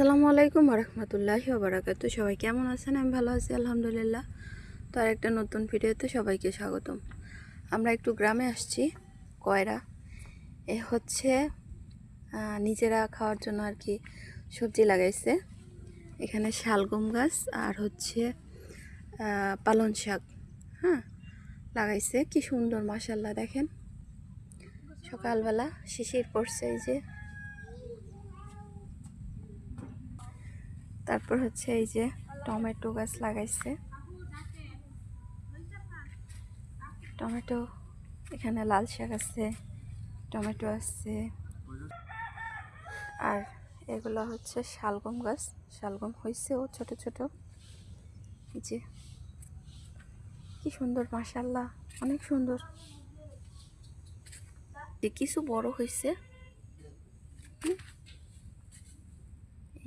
আসসালামু আলাইকুম রহমতুল্লাহি ওবরাকাতু সবাই কেমন আছেন? আমি ভালো আছি, আলহামদুলিল্লাহ। তো আর একটা নতুন ভিডিওতে সবাইকে স্বাগতম। আমরা একটু গ্রামে আসছি, কয়রা। এ হচ্ছে নিজেরা খাওয়ার জন্য আর কি সবজি লাগাইছে। এখানে শালগম গাছ আর হচ্ছে পালন শাক হ্যাঁ লাগাইছে। কি সুন্দর মাসাল্লাহ দেখেন। সকালবেলা শিশির পড়ছে এই যে। তারপর হচ্ছে এই যে টমেটো গাছ লাগাইছে। টমেটো, এখানে লাল শাক আছে, টমেটো আছে। আর এগুলো হচ্ছে শালগম গাছ। শালগম হয়েছে ও ছোট। ছোট যে কি সুন্দর মাশাল্লাহ অনেক সুন্দর। যে কিছু বড় হয়েছে।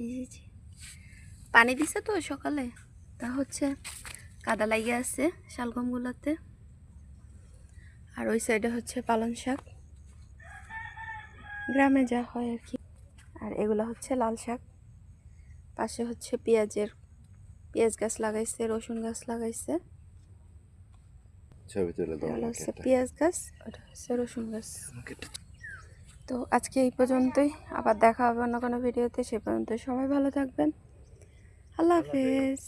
এই যে। পানি দিছে তো সকালে। তা হচ্ছে কাদা লাগিয়ে আছে শালগমগুলোতে। আর ওই সাইডে হচ্ছে পালং শাক। গ্রামে যা হয় আর কি। আর এগুলো হচ্ছে লাল শাক। পাশে হচ্ছে পেঁয়াজের পেঁয়াজ গাছ লাগাইছে রসুন গাছ লাগাইছে। হচ্ছে। পেঁয়াজ গাছ ওটা হচ্ছে রসুন গাছ। তো আজকে এই পর্যন্তই। আবার দেখা হবে অন্য কোনো ভিডিওতে সে পর্যন্ত সবাই ভালো থাকবেন। আল্লাহ হাফেজ